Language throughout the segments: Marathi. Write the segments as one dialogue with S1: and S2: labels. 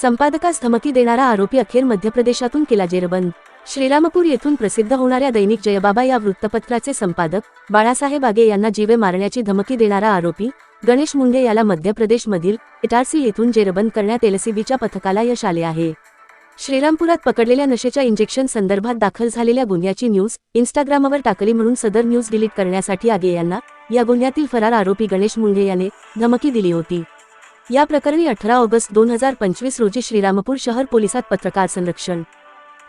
S1: संपादकास धमकी देणारा आरोपी अखेर मध्य प्रदेशातून केला जेरबंद. श्रीरामपूर येथून प्रसिद्ध होणाऱ्या दैनिक जयबाबा या वृत्तपत्राचे संपादक बाळासाहेब आगे यांना जीवे मारण्याची धमकी देणारा आरोपी गणेश मुंडे याला मध्य प्रदेशमधील इटारसी येथून जेरबंद करण्यात एलसीबीच्या पथकाला यश आले आहे. श्रीरामपुरात पकडलेल्या नशेच्या इंजेक्शन संदर्भात दाखल झालेल्या गुन्ह्याची न्यूज इन्स्टाग्रामवर टाकली म्हणून सदर न्यूज डिलीट करण्यासाठी आगे यांना या गुन्ह्यातील फरार आरोपी गणेश मुंडे याने धमकी दिली होती. या प्रकरणी अठरा ऑगस्ट दोन हजार पंचवीस रोजी श्रीरामपूर शहर पोलिसात पत्रकार संरक्षण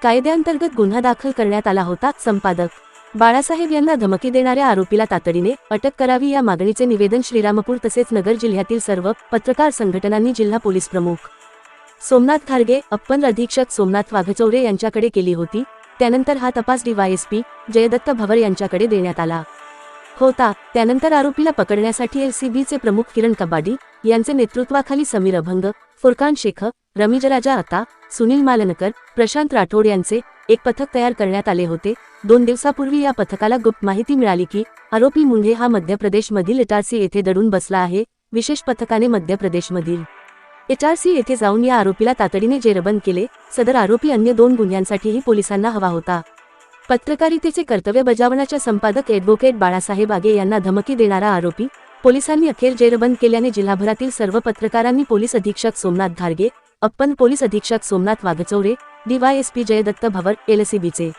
S1: कायद्याअंतर्गत गुन्हा दाखल करण्यात आला होता. संपादक बाळासाहेब यांना धमकी देणाऱ्या आरोपीला तातडीने अटक करावी या मागणीचे निवेदन श्रीरामपूर तसेच नगर जिल्ह्यातील सर्व पत्रकार संघटनांनी जिल्हा पोलीस प्रमुख सोमनाथ खारगे अप्पन अधीक्षक सोमनाथ वाघचौरे यांच्याकडे केली होती. त्यानंतर हा तपास डीवायएसपी जयदत्त भवर यांच्याकडे देण्यात आला. होता त्यानंतर आरोपीला पकडण्यासाठी एलसीबीचे प्रमुख किरण कबाडी यांचे नेतृत्वाखाली समीर अभंग फुरकान शेख रमीजराजा आता सुनील मालनकर प्रशांत राठोड यांचे एक पथक तयार करण्यात आले होते. दोन दिवसापूर्वी या पथकाला गुप्त माहिती मिळाली की आरोपी मुंढे हा मध्य प्रदेशमधील इटारसी येथे दडून बसला आहे विशेष पथकाने मध्य प्रदेशमधील एचआरसी येथे जाऊन या आरोपीला तातडीने जेरबंद केले. सदर आरोपी अन्य दोन गुन्ह्यांसाठीही पोलिसांना हवा होता. पत्रकारितेचे कर्तव्य बजावण्याच्या संपादक ॲडव्होकेट बाळासाहेब आगे यांना धमकी देणारा आरोपी पोलिसांनी अखेर जेरबंद केल्याने जिल्हाभरातील सर्व पत्रकारांनी पोलीस अधीक्षक सोमनाथ धारगे अप्पन पोलीस अधीक्षक सोमनाथ वाघचौरे डीवायएसपी जयदत्त भवर एलसीबीचे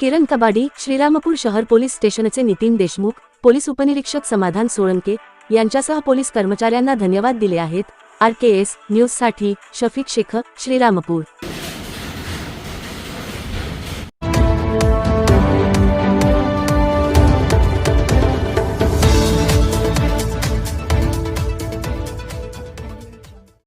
S1: किरण कबाडी श्रीरामपूर शहर पोलीस स्टेशनचे नितीन देशमुख पोलीस उपनिरीक्षक समाधान सोळंके यांच्यासह पोलीस कर्मचाऱ्यांना धन्यवाद दिले आहेत. आर के एस न्यूजसाठी शफीक शेख श्रीरामपूर.